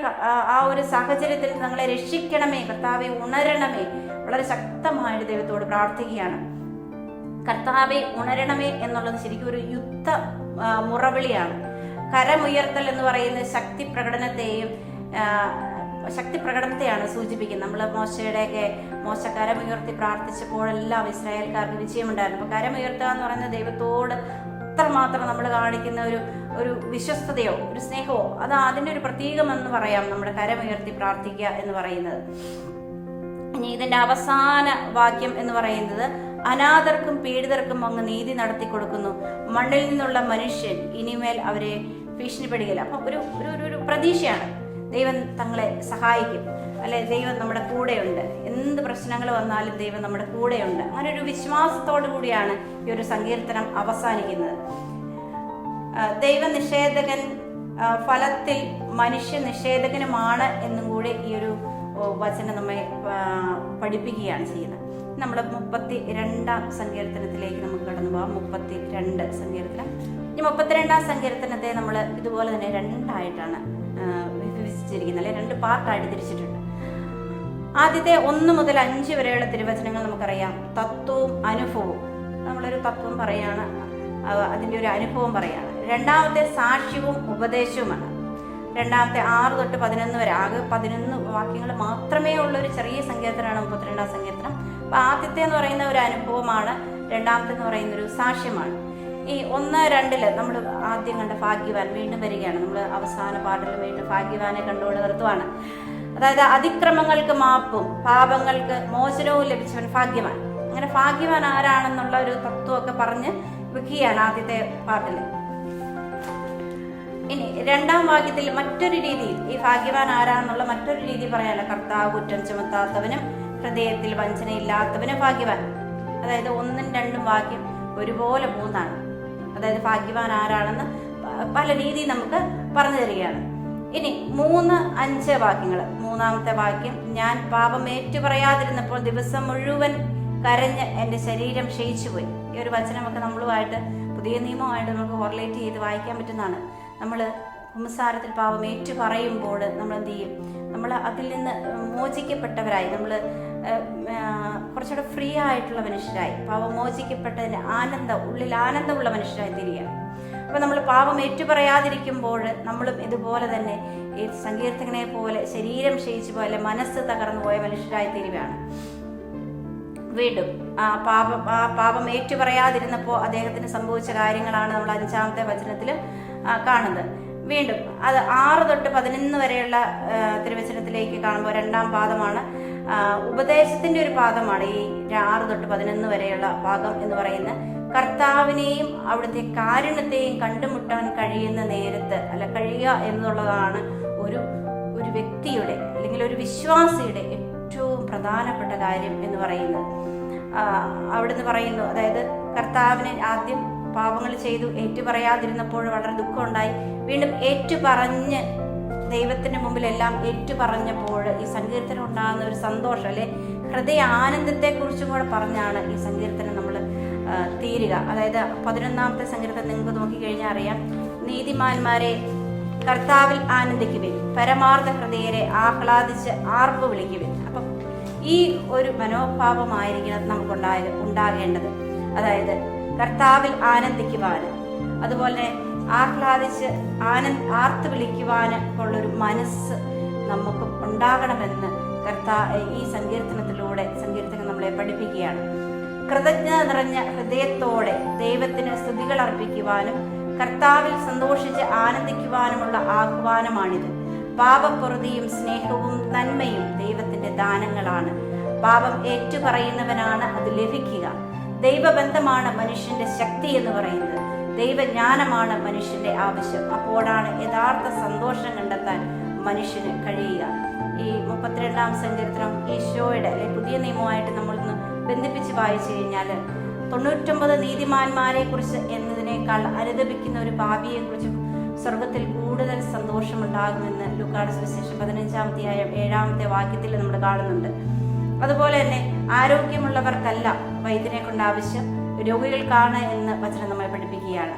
ആ- ഒരു സാഹചര്യത്തിൽ ഞങ്ങളെ രക്ഷിക്കണമേ കർത്താവെ ഉണരണമേ വളരെ ശക്തമായിട്ട് ദൈവത്തോട് പ്രാർത്ഥിക്കുകയാണ്. കർത്താവെ ഉണരണമേ എന്നുള്ളത് ശരിക്കും ഒരു യുദ്ധ മുറവിളിയാണ്. കരമുയർത്തൽ എന്ന് പറയുന്ന ശക്തി പ്രകടനത്തെയും ശക്തി പ്രകടനത്തെയാണ് സൂചിപ്പിക്കുന്നത്. നമ്മൾ മോശയുടെയൊക്കെ മോശ കരമുയർത്തി പ്രാർത്ഥിച്ചപ്പോഴെല്ലാം ഇസ്രായേൽക്കാർക്ക് വിജയമുണ്ടായിരുന്നു. അപ്പോൾ കരമുയർത്തുക എന്ന് പറയുന്നത് ദൈവത്തോട് അത്രമാത്രം നമ്മൾ കാണിക്കുന്ന ഒരു ഒരു വിശ്വസ്തതയോ ഒരു സ്നേഹമോ അത് അതിന്റെ ഒരു പ്രതീകമെന്ന് പറയാം നമ്മുടെ കരമുയർത്തി പ്രാർത്ഥിക്കുക എന്ന് പറയുന്നത്. ഇനി ഇതിന്റെ അവസാന വാക്യം എന്ന് പറയുന്നത് അനാഥർക്കും പീഡിതർക്കും അങ്ങ് നീതി നടത്തി കൊടുക്കുന്നു. മണ്ണിൽ നിന്നുള്ള മനുഷ്യൻ ഇനിമേൽ അവരെ ഭീഷണിപ്പെടുകയില്ല. അപ്പം ഒരു- ഒരു പ്രതീക്ഷയാണ്. ദൈവം തങ്ങളെ സഹായിക്കും. അല്ലെ ദൈവം നമ്മുടെ കൂടെയുണ്ട്. എന്ത് പ്രശ്നങ്ങൾ വന്നാലും ദൈവം നമ്മുടെ കൂടെയുണ്ട്. അങ്ങനെ ഒരു വിശ്വാസത്തോടു കൂടിയാണ് ഈ ഒരു സങ്കീർത്തനം അവസാനിക്കുന്നത്. ദൈവ നിഷേധകൻ ഫലത്തിൽ മനുഷ്യ നിഷേധകനുമാണ് എന്നും കൂടി ഈ ഒരു വചനം നമ്മെ പഠിപ്പിക്കുകയാണ് ചെയ്യുന്നത്. നമ്മൾ മുപ്പത്തി രണ്ടാം സങ്കീർത്തനത്തിലേക്ക് നമുക്ക് കടന്നു പോകാം. മുപ്പത്തി രണ്ട് സങ്കീർത്തനം. ഈ മുപ്പത്തിരണ്ടാം സങ്കീർത്തനത്തെ നമ്മൾ ഇതുപോലെ തന്നെ രണ്ടായിട്ടാണ് ആ, വിഭജിച്ചിരിക്കുന്നത് അല്ലെ? രണ്ട് പാർട്ടായിട്ട് തിരിച്ചിട്ടുണ്ട്. ആദ്യത്തെ ഒന്ന് മുതൽ അഞ്ച് വരെയുള്ള തിരുവചനങ്ങൾ നമുക്കറിയാം. തത്വവും അനുഭവവും. നമ്മളൊരു തത്വം പറയാണ് അതിന്റെ ഒരു അനുഭവം പറയാണ്. രണ്ടാമത്തെ സാക്ഷ്യവും ഉപദേശവുമാണ്. രണ്ടാമത്തെ ആറ് തൊട്ട് പതിനൊന്ന് വരെ. ആകെ പതിനൊന്ന് വാക്യങ്ങൾ മാത്രമേ ഉള്ള. ഒരു ചെറിയ സങ്കീർത്തനമാണ് മുപ്പത്തിരണ്ടാം സങ്കീർത്തനം. അപ്പോൾ ആദ്യത്തെ എന്ന് പറയുന്ന ഒരു അനുഭവമാണ് രണ്ടാമത്തെ എന്ന് പറയുന്ന ഒരു സാക്ഷ്യമാണ്. ഈ ഒന്ന് രണ്ടിൽ നമ്മൾ ആദ്യം കണ്ട ഭാഗ്യവാൻ വീണ്ടും വരികയാണ്. നമ്മൾ അവസാന പാട്ടിൽ വീണ്ടും ഭാഗ്യവാനെ കണ്ടുകൊണ്ട് നിർത്തുവാണ്. അതായത് അതിക്രമങ്ങൾക്ക് മാപ്പും പാപങ്ങൾക്ക് മോചനവും ലഭിച്ചവൻ ഭാഗ്യവാൻ. അങ്ങനെ ഭാഗ്യവാൻ ആരാണെന്നുള്ള ഒരു തത്വമൊക്കെ പറഞ്ഞ് വെക്കുകയാണ് ആദ്യത്തെ പാട്ടിൽ ഇനി രണ്ടാം വാക്യത്തിൽ മറ്റൊരു രീതിയിൽ ഈ ഭാഗ്യവാൻ ആരാണെന്നുള്ള മറ്റൊരു രീതി പറയാനല്ല. കർത്താവ് കുറ്റം ചുമത്താത്തവനും ഹൃദയത്തിൽ വഞ്ചനയില്ലാത്തവനും ഭാഗ്യവാൻ. അതായത് ഒന്നും രണ്ടും വാക്യം ഒരുപോലെ മൂന്നാണ്. അതായത് ഭാഗ്യവാൻ ആരാണെന്ന് പല രീതിയിൽ നമുക്ക് പറഞ്ഞു തരികയാണ്. ഇനി മൂന്ന് അഞ്ച് വാക്യങ്ങൾ. മൂന്നാമത്തെ വാക്യം ഞാൻ പാപം ഏറ്റു പറയാതിരുന്നപ്പോൾ ദിവസം മുഴുവൻ കരഞ്ഞ് എന്റെ ശരീരം ക്ഷയിച്ചുപോയി. ഈ ഒരു വചനമൊക്കെ നമ്മളുമായിട്ട് പുതിയ നിയമമായിട്ട് നമുക്ക് കോറിലേറ്റ് ചെയ്ത് വായിക്കാൻ പറ്റുന്നതാണ്. നമ്മൾ കുമ്പസാരത്തിൽ പാപം ഏറ്റു പറയുമ്പോൾ നമ്മൾ എന്ത് ചെയ്യും? നമ്മൾ അതിൽ നിന്ന് മോചിക്കപ്പെട്ടവരായി. നമ്മൾ കുറച്ചുകൂടെ ഫ്രീ ആയിട്ടുള്ള മനുഷ്യരായി. പാപം ആനന്ദ ഉള്ളിൽ ആനന്ദമുള്ള മനുഷ്യരായി തിരിയുക അപ്പോൾ നമ്മൾ പാപം ഏറ്റുപറയാതിരിക്കുമ്പോൾ നമ്മളും ഇതുപോലെ തന്നെ ഈ സങ്കീർത്തകനെ പോലെ ശരീരം ക്ഷയിച്ചു പോലെ മനസ്സ് തകർന്നു പോയ മനുഷ്യരായി തീരുകയാണ്. വീണ്ടും ആ പാപം ആ പാപം ഏറ്റുപറയാതിരുന്നപ്പോൾ അദ്ദേഹത്തിന് സംഭവിച്ച കാര്യങ്ങളാണ് നമ്മൾ അഞ്ചാമത്തെ വചനത്തിൽ കാണുന്നത്. വീണ്ടും അത് ആറ് തൊട്ട് പതിനൊന്ന് വരെയുള്ള തിരുവചനത്തിലേക്ക് കാണുമ്പോൾ രണ്ടാം പാദമാണ് ഉപദേശത്തിന്റെ ഒരു പാദമാണ് ഈ ആറ് തൊട്ട് പതിനൊന്ന് വരെയുള്ള ഭാഗം എന്ന് പറയുന്നത് കർത്താവിനെയും അവിടുത്തെ കാരുണ്യത്തെയും കണ്ടുമുട്ടാൻ കഴിയുന്ന നേരത്ത് അല്ല കഴിയുക എന്നുള്ളതാണ് ഒരു ഒരു വ്യക്തിയുടെ അല്ലെങ്കിൽ ഒരു വിശ്വാസിയുടെ ഏറ്റവും പ്രധാനപ്പെട്ട കാര്യം എന്ന് പറയുന്നത്. അവിടുന്ന് പറയുന്നു അതായത് കർത്താവിനെ ആദ്യം പാപങ്ങൾ ചെയ്തു ഏറ്റുപറയാതിരുന്നപ്പോൾ വളരെ ദുഃഖമുണ്ടായി. വീണ്ടും ഏറ്റുപറഞ്ഞ് ദൈവത്തിന്റെ മുമ്പിലെല്ലാം ഏറ്റുപറഞ്ഞപ്പോൾ ഈ സങ്കീർത്തനം ഉണ്ടാകുന്ന ഒരു സന്തോഷം അല്ലെ? ഹൃദയ ആനന്ദത്തെ കുറിച്ചും കൂടെ പറഞ്ഞാണ് ഈ സങ്കീർത്തനം നമ്മൾ തീരുക. അതായത് പതിനൊന്നാമത്തെ സങ്കീർത്തനം നിങ്ങൾക്ക് നോക്കിക്കഴിഞ്ഞാൽ അറിയാം. നീതിമാന്മാരെ കർത്താവിൽ ആനന്ദിക്കുവിൻ പരമാർത്ഥ ഹൃദയരെ ആഹ്ലാദിച്ച് ആർപ്പ് വിളിക്കുവിൻ. അപ്പം ഈ ഒരു മനോഭാവമായിരിക്കണം നമുക്കുണ്ടായ ഉണ്ടാകേണ്ടത്. അതായത് കർത്താവിൽ ആനന്ദിക്കുവാൻ. അതുപോലെ ആഹ്ലാദിച്ച് ആനന്ദ് ആർത്ത് വിളിക്കുവാന് ഉള്ളൊരു മനസ്സ് നമുക്ക് ഉണ്ടാകണമെന്ന് കർത്താ ഈ സങ്കീർത്തനത്തിലൂടെ സങ്കീർത്തനം നമ്മളെ പഠിപ്പിക്കുകയാണ്. കൃതജ്ഞത നിറഞ്ഞ ഹൃദയത്തോടെ ദൈവത്തിന് സ്തുതികൾ അർപ്പിക്കുവാനും കർത്താവിൽ സന്തോഷിച്ച് ആനന്ദിക്കുവാനുമുള്ള ആഹ്വാനമാണിത്. പാപപ്പൊറുതിയും സ്നേഹവും നന്മയും ദൈവത്തിന്റെ ദാനങ്ങളാണ്. പാപം ഏറ്റുപറയുന്നവനാണ് അത് ലഭിക്കുക. ദൈവബന്ധമാണ് മനുഷ്യന്റെ ശക്തി എന്ന് പറയുന്നത്. ദൈവജ്ഞാനമാണ് മനുഷ്യന്റെ ആവശ്യം. അപ്പോഴാണ് യഥാർത്ഥ സന്തോഷം കണ്ടെത്താൻ മനുഷ്യന് കഴിയുക. ഈ മുപ്പത്തിരണ്ടാം സങ്കീർത്തനം ഈശോയുടെ അല്ലെ പുതിയ നിയമമായിട്ട് നമ്മളൊന്ന് ബന്ധിപ്പിച്ച് വായിച്ചു കഴിഞ്ഞാൽ തൊണ്ണൂറ്റൊമ്പത് നീതിമാന്മാരെ കുറിച്ച് എന്നതിനേക്കാൾ അനുദപിക്കുന്ന ഒരു പാപിയെ കുറിച്ച് സ്വർഗത്തിൽ കൂടുതൽ സന്തോഷമുണ്ടാകുമെന്ന് ലുക്കാട് സുവിശേഷം പതിനഞ്ചാം അധ്യായം ഏഴാമത്തെ വാക്യത്തിൽ നമ്മൾ കാണുന്നുണ്ട്. അതുപോലെ തന്നെ ആരോഗ്യമുള്ളവർക്കല്ല വൈദ്യനെ കൊണ്ട് ആവശ്യം രോഗികൾക്കാണ് എന്ന് വചനം നമ്മെ പഠിപ്പിക്കുകയാണ്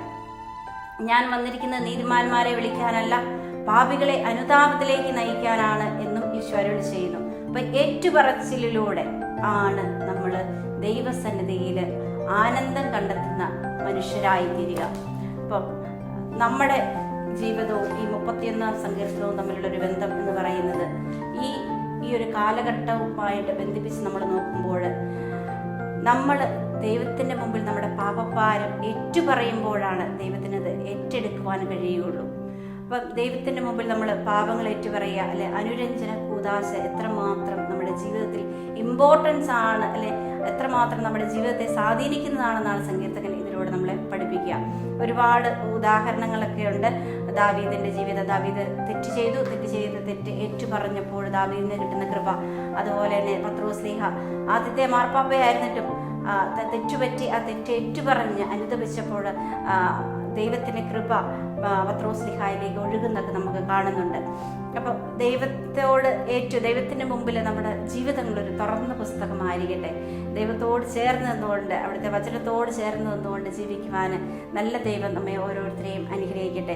ഞാൻ വന്നിരിക്കുന്ന നീതിമാന്മാരെ വിളിക്കാനല്ല പാപികളെ അനുതാപത്തിലേക്ക് നയിക്കാനാണ് എന്നും ഈശ്വരോട് ചെയ്യുന്നു. അപ്പൊ ഏറ്റുപറച്ചിലൂടെ ആണ് നമ്മൾ ദൈവസന്നിധിയിൽ ആനന്ദം കണ്ടെത്തുന്ന മനുഷ്യരായി തീരുക അപ്പം നമ്മുടെ ജീവിതവും ഈ മുപ്പത്തിയൊന്നാം സങ്കീർത്തനവും തമ്മിലുള്ള ഒരു ബന്ധം എന്ന് പറയുന്നത് ഈ ഈ ഒരു കാലഘട്ടവുമായിട്ട് ബന്ധിപ്പിച്ച് നമ്മൾ നോക്കുമ്പോൾ നമ്മൾ ദൈവത്തിന്റെ മുമ്പിൽ നമ്മുടെ പാപഭാരം ഏറ്റുപറയുമ്പോഴാണ് ദൈവത്തിനത് ഏറ്റെടുക്കുവാൻ കഴിയുകയുള്ളൂ. അപ്പം ദൈവത്തിന്റെ മുമ്പിൽ നമ്മൾ പാപങ്ങൾ ഏറ്റുപറയുക അല്ലെ അനുരഞ്ജന കൂതാശ എത്രമാത്രം നമ്മുടെ ജീവിതത്തിൽ ഇമ്പോർട്ടൻസ് ആണ് അല്ലെ എത്രമാത്രം നമ്മുടെ ജീവിതത്തെ സ്വാധീനിക്കുന്നതാണെന്നാണ് സങ്കീർത്തകൻ ഇതിലൂടെ നമ്മളെ പഠിപ്പിക്കുക. ഒരുപാട് ഉദാഹരണങ്ങളൊക്കെ ഉണ്ട്. ദാവീദിന്റെ ജീവിതം ദാവീദ് തെറ്റ് ചെയ്തു തെറ്റ് ചെയ്ത് തെറ്റ് ഏറ്റു പറഞ്ഞപ്പോൾ ദാവീദിന് കിട്ടുന്ന കൃപ. അതുപോലെ തന്നെ പത്രോസ്ലിഹ ആദ്യത്തെ മാർപ്പാപ്പയായിരുന്നിട്ടും തെറ്റുപറ്റി ആ തെറ്റേറ്റു പറഞ്ഞ് അനുദപിച്ചപ്പോൾ ദൈവത്തിന്റെ കൃപ ആ, പത്രോസ്ലിഹായിലേക്ക് ഒഴുകുന്നൊക്കെ നമുക്ക് കാണുന്നുണ്ട്. അപ്പോൾ ദൈവത്തോട് ഏറ്റു ദൈവത്തിന്റെ മുമ്പിൽ നമ്മുടെ ജീവിതങ്ങൾ ഒരു തുറന്ന പുസ്തകമായിരിക്കട്ടെ. ദൈവത്തോട് ചേർന്ന് നിന്നുകൊണ്ട് അവിടുത്തെ വചനത്തോട് ചേർന്ന് നിന്നുകൊണ്ട് ജീവിക്കുവാൻ നല്ല ദൈവം നമ്മെ ഓരോരുത്തരെയും അനുഗ്രഹിക്കട്ടെ.